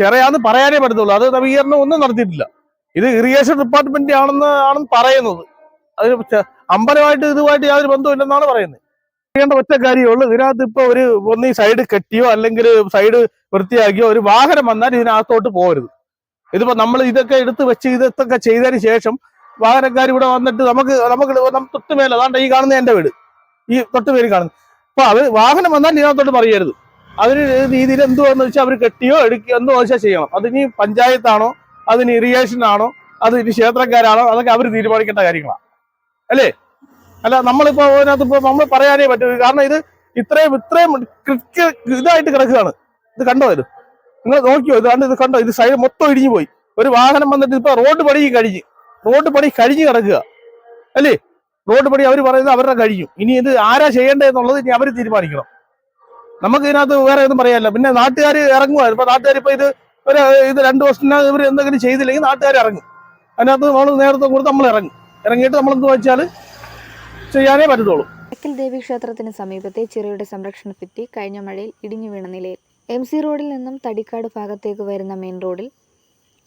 ചെറിയാന്ന് പറയാനേ പറ്റത്തുള്ളൂ. അത് നവീകരണം ഒന്നും നടത്തിയിട്ടില്ല. ഇത് ഇറിഗേഷൻ ഡിപ്പാർട്ട്മെന്റ് ആണെന്ന് ആണെന്ന് പറയുന്നത്. അതിന് അമ്പലമായിട്ട് ഇതുമായിട്ട് യാതൊരു ബന്ധമില്ലെന്നാണ് പറയുന്നത്. ചെയ്യേണ്ട ഒറ്റ കാര്യമേ ഉള്ളൂ ഇതിനകത്ത് ഇപ്പൊ ഒരു ഒന്ന് ഈ സൈഡ് കെട്ടിയോ അല്ലെങ്കിൽ സൈഡ് വൃത്തിയാക്കിയോ ഒരു വാഹനം വന്നാൽ ഇതിനകത്തോട്ട് പോകരുത്. ഇതിപ്പോ നമ്മൾ ഇതൊക്കെ എടുത്ത് വെച്ച് ഇതൊക്കെ ചെയ്തതിന് ശേഷം വാഹനക്കാർ ഇവിടെ വന്നിട്ട് നമുക്ക് നമുക്ക് തൊട്ട് അതാണ്ട് ഈ കാണുന്ന എന്റെ വീട്. ഈ തൊട്ട് കാണുന്നത് അപ്പൊ അവർ വാഹനം വന്നാൽ ഇതിനകത്തോട്ട് പറയരുത് അതിന് രീതിയിൽ എന്തുവാന്ന് വെച്ചാൽ അവർ കെട്ടിയോ എടുക്കുകയോ എന്തോ വെച്ചാൽ ചെയ്യണം. അതിനി പഞ്ചായത്താണോ അതിന് ഇറിഗേഷൻ ആണോ അത് ഇനി ക്ഷേത്രക്കാരാണോ അതൊക്കെ അവർ തീരുമാനിക്കേണ്ട കാര്യങ്ങളാണ്. അല്ലേ? അല്ല നമ്മളിപ്പോ അതിനകത്ത് ഇപ്പൊ നമ്മൾ പറയാനേ പറ്റും. കാരണം ഇത് ഇത്രയും ഇത്രയും ഇതായിട്ട് കിടക്കുകയാണ്. ഇത് കണ്ടോ ഇത്? നിങ്ങൾ നോക്കിയോ? ഇത് കണ്ടോ ഇത് കണ്ടോ? ഇത് സൈഡ് മൊത്തം ഇടിഞ്ഞു പോയി. ഒരു വാഹനം വന്നിട്ട് ഇപ്പൊ റോഡ് പണി കഴിഞ്ഞ് റോഡ് പണി കഴിഞ്ഞ് കിടക്കുക. അല്ലേ? റോഡ് പണി അവർ പറയുന്നത് അവരുടെ കഴിഞ്ഞു. ഇനി ഇത് ആരാ ചെയ്യേണ്ടതെന്നുള്ളത് ഇനി അവർ തീരുമാനിക്കണം. നമുക്ക് ഇതിനകത്ത് വേറെ ഒന്നും പറയാനില്ല. പിന്നെ നാട്ടുകാർ ഇറങ്ങുവാണ് ഇപ്പൊ നാട്ടുകാർ ഇപ്പൊ ഇത് ഒരു ഇത് രണ്ടു വർഷത്തിനകം ഇവർ എന്തെങ്കിലും ചെയ്തില്ലെങ്കിൽ നാട്ടുകാർ ഇറങ്ങും. അതിനകത്ത് നമ്മൾ നേരത്തെ കൊടുത്ത് നമ്മൾ ഇറങ്ങും. ഇറങ്ങിയിട്ട് നമ്മൾ എന്ത് വെച്ചാൽ ചെയ്യാനേ പറ്റത്തുള്ളൂ. അക്കൽ ദേവി ക്ഷേത്രത്തിന് സമീപത്തെ ചിറയുടെ സംരക്ഷണ ഭിത്തി കഴിഞ്ഞ മഴയിൽ ഇടിഞ്ഞു വീണ നിലയിൽ എം സി റോഡിൽ നിന്നും തടിക്കാട് ഭാഗത്തേക്ക് വരുന്ന മെയിൻ റോഡിൽ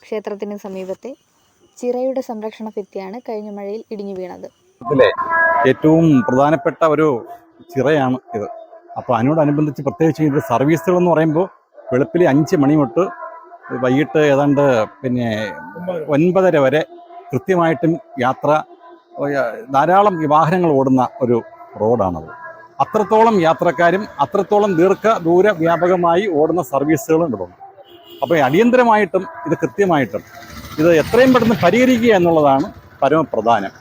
ക്ഷേത്രത്തിന് സമീപത്തെ ചിറയുടെ സംരക്ഷണ ഭിത്തിയാണ് കഴിഞ്ഞ മഴയിൽ ഇടിഞ്ഞു വീണത്. ഏറ്റവും പ്രധാനപ്പെട്ട ഒരു ചിറയാണ് ഇത്. അപ്പോൾ അതിനോടനുബന്ധിച്ച് പ്രത്യേകിച്ച് ഇത് സർവീസുകൾ എന്ന് പറയുമ്പോൾ വെളുപ്പിലെ അഞ്ച് മണി തൊട്ട് വൈകിട്ട് ഏതാണ്ട് പിന്നെ ഒൻപതര വരെ കൃത്യമായിട്ടും യാത്ര ധാരാളം വാഹനങ്ങൾ ഓടുന്ന ഒരു റോഡാണത്. അത്രത്തോളം യാത്രക്കാരും അത്രത്തോളം ദീർഘ ദൂര വ്യാപകമായി ഓടുന്ന സർവീസുകളും ഇവിടുണ്ട്. അപ്പോൾ അടിയന്തരമായിട്ടും ഇത് കൃത്യമായിട്ടും ഇത് എത്രയും പെട്ടെന്ന് പരിഹരിക്കുക എന്നുള്ളതാണ് പരമപ്രധാനം.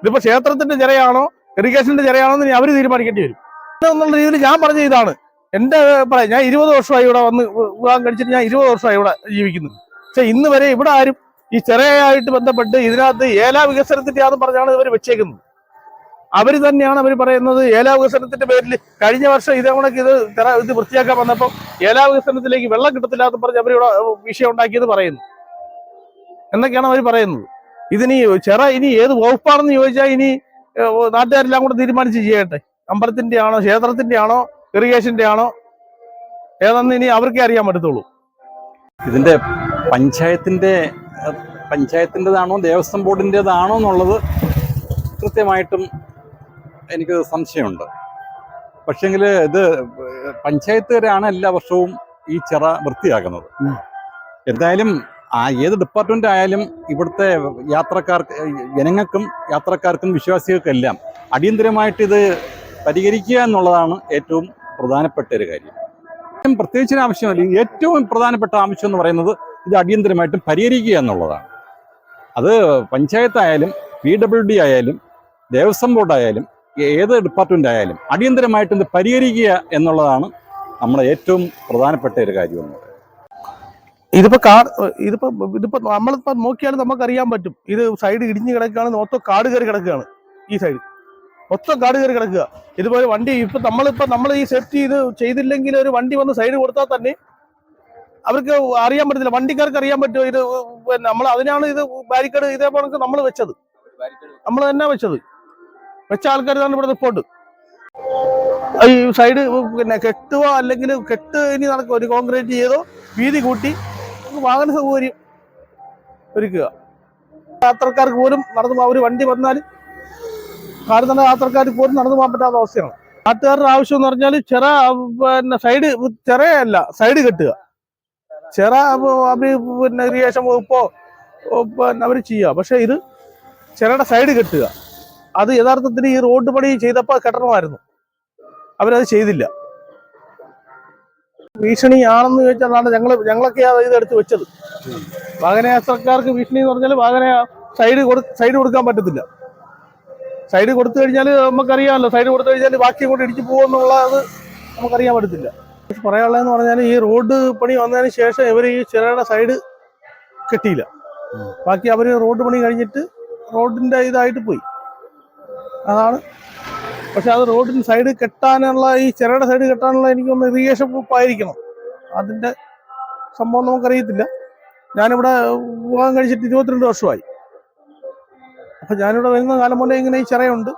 ഇതിപ്പോൾ ക്ഷേത്രത്തിന്റെ ചിറയാണോ ഇറിഗേഷന്റെ ചിറയാണോ എന്ന് അവർ തീരുമാനിക്കേണ്ടി വരും. എന്നുള്ള രീതിയിൽ ഞാൻ പറഞ്ഞ ഇതാണ്. എന്റെ പറയാം ഞാൻ ഇരുപത് വർഷമായി ഇവിടെ വന്ന് വിവാഹം കഴിച്ചിട്ട് ഞാൻ ഇരുപത് വർഷമായി ഇവിടെ ജീവിക്കുന്നു. പക്ഷെ ഇന്ന് വരെ ഇവിടെ ആരും ഈ ചെറിയായിട്ട് ബന്ധപ്പെട്ട് ഇതിനകത്ത് ഏലാ വികസനത്തിന്റെ ആണെന്ന് പറഞ്ഞാണ് ഇവർ വെച്ചേക്കുന്നത്. അവർ തന്നെയാണ് അവർ പറയുന്നത് ഏലാ വികസനത്തിന്റെ പേരിൽ കഴിഞ്ഞ വർഷം ഇതേ കണക്ക് ഇത് ഇത് വൃത്തിയാക്കാൻ വന്നപ്പോൾ ഏലാ വികസനത്തിലേക്ക് വെള്ളം കിട്ടത്തില്ല എന്ന് പറഞ്ഞ് അവരിവിടെ വിഷയം ഉണ്ടാക്കിയത് പറയുന്നു. എന്നൊക്കെയാണ് അവർ പറയുന്നത്. ഇതിനി ചെറ ഇനി ഏത് വകുപ്പാണെന്ന് ചോദിച്ചാൽ ഇനി നാട്ടുകാരെല്ലാം കൂടെ തീരുമാനിച്ച് ചെയ്യട്ടെ. അമ്പലത്തിന്റെ ആണോ ക്ഷേത്രത്തിന്റെ ആണോ ഇറിഗേഷന്റെ ആണോ ഏതെന്ന് ഇനി അവർക്കേ അറിയാൻ പറ്റത്തുള്ളൂ. ഇതിന്റെ പഞ്ചായത്തിന്റെ പഞ്ചായത്തിന്റെതാണോ ദേവസ്വം ബോർഡിന്റെതാണോ എന്നുള്ളത് കൃത്യമായിട്ടും എനിക്ക് സംശയമുണ്ട്. പക്ഷെങ്കിൽ ഇത് പഞ്ചായത്തുകാരാണ് എല്ലാ വർഷവും ഈ ചിറ വൃത്തിയാക്കുന്നത്. എന്തായാലും ആ ഏത് ഡിപ്പാർട്ട്മെന്റ് ആയാലും ഇവിടുത്തെ യാത്രക്കാർക്ക് ജനങ്ങൾക്കും യാത്രക്കാർക്കും വിശ്വാസികൾക്കെല്ലാം അടിയന്തരമായിട്ട് ഇത് പരിഹരിക്കുക എന്നുള്ളതാണ് ഏറ്റവും പ്രധാനപ്പെട്ട ഒരു കാര്യം. ഏറ്റവും പ്രത്യേകിച്ച് ഒരു ആവശ്യമല്ല ഏറ്റവും പ്രധാനപ്പെട്ട ആവശ്യം എന്ന് പറയുന്നത് ഇത് അടിയന്തരമായിട്ടും പരിഹരിക്കുക എന്നുള്ളതാണ്. അത് പഞ്ചായത്തായാലും പി ഡബ്ല്യു ഡി ആയാലും ദേവസ്വം ബോർഡായാലും ഏത് ഡിപ്പാർട്ട്മെന്റ് ആയാലും അടിയന്തരമായിട്ട് ഇത് പരിഹരിക്കുക എന്നുള്ളതാണ് നമ്മുടെ ഏറ്റവും പ്രധാനപ്പെട്ട ഒരു കാര്യം എന്ന് പറയുന്നത്. ഇതിപ്പോ കാ ഇതിപ്പോ ഇതിപ്പോ നമ്മളിപ്പോ നോക്കിയാലും നമുക്ക് അറിയാൻ പറ്റും. ഇത് സൈഡ് ഇടിഞ്ഞ് കിടക്കുകയാണ് മൊത്തം കാട് കയറി കിടക്കുകയാണ് ഈ സൈഡ്. മൊത്തം കാട് കയറി കിടക്കുക. ഇതുപോലെ വണ്ടി ഇപ്പൊ നമ്മളിപ്പോ നമ്മൾ ഈ സേഫ്റ്റി ഇത് ചെയ്തില്ലെങ്കിൽ ഒരു വണ്ടി വന്ന് സൈഡ് കൊടുത്താൽ തന്നെ അവർക്ക് അറിയാൻ പറ്റത്തില്ല. വണ്ടിക്കാർക്ക് അറിയാൻ പറ്റുമോ? ഇത് നമ്മൾ അതിനാണ് ഇത് ബാരിക്കേഡ് ഇതേപോലെ നമ്മൾ വെച്ചത്. നമ്മൾ തന്നെ വെച്ചത്. വെച്ച ആൾക്കാർ തന്നെ ഇവിടെ റിപ്പോർട്ട് ഈ സൈഡ് പിന്നെ കെട്ടുക അല്ലെങ്കിൽ കെട്ട് ഇനി നടക്കുക. ഒരു കോൺക്രീറ്റ് ചെയ്തോ വീതി കൂട്ടി വാഹന സൗകര്യം ഒരുക്കുക. യാത്രക്കാർക്ക് പോലും നടന്നു അവർ വണ്ടി വന്നാൽ കാർ തന്നെ യാത്രക്കാർ പോലും നടന്നു പോകാൻ പറ്റാത്ത അവസ്ഥയാണ്. നാട്ടുകാരുടെ ആവശ്യം എന്ന് പറഞ്ഞാൽ ചെറ പിന്നെ സൈഡ് ചെറയല്ല സൈഡ് കെട്ടുക. ചെറ അവർ പിന്നെ ഇറിഗേഷൻ വകുപ്പോ പിന്നെ അവർ ചെയ്യുക. പക്ഷെ ഇത് ചെറയുടെ സൈഡ് കെട്ടുക. അത് യഥാർത്ഥത്തിൽ ഈ റോഡ് പണി ചെയ്തപ്പോൾ കെട്ടണമായിരുന്നു. അവരത് ചെയ്തില്ല. ഭീഷണിയാണെന്ന് അതാണ് ഞങ്ങൾ ഞങ്ങളൊക്കെയാണ് ഇത് എടുത്ത് വെച്ചത്. വാഹനയാത്രക്കാർക്ക് ഭീഷണി എന്ന് പറഞ്ഞാൽ വാഹന സൈഡ് കൊടു സൈഡ് കൊടുക്കാൻ പറ്റത്തില്ല. സൈഡ് കൊടുത്തു കഴിഞ്ഞാൽ നമുക്കറിയാമല്ലോ. സൈഡ് കൊടുത്തു കഴിഞ്ഞാൽ ബാക്കി കൂടെ ഇടിച്ചു പോകുമെന്നുള്ളത് നമുക്കറിയാൻ പറ്റത്തില്ല. പറയാനുള്ളതെന്ന് പറഞ്ഞാൽ ഈ റോഡ് പണി വന്നതിന് ശേഷം ഇവർ ഈ ചിറയുടെ സൈഡ് കെട്ടിയില്ല. ബാക്കി അവർ റോഡ് പണി കഴിഞ്ഞിട്ട് റോഡിന്റെ ഇതായിട്ട് പോയി. അതാണ്. പക്ഷെ അത് റോഡിന് സൈഡ് കെട്ടാനുള്ള ഈ ചിറയുടെ സൈഡ് കെട്ടാനുള്ള എനിക്കൊന്ന് ഇറിഗേഷൻ ആയിരിക്കണം. അതിന്റെ സംഭവം നമുക്കറിയത്തില്ല. ഞാനിവിടെ വിവാഹം കഴിച്ചിട്ട് ഇരുപത്തിരണ്ട് വർഷമായി. അപ്പൊ ഞാനിവിടെ വരുന്ന കാലം മുതലേ ഇങ്ങനെ ഈ ചിറയുണ്ട്.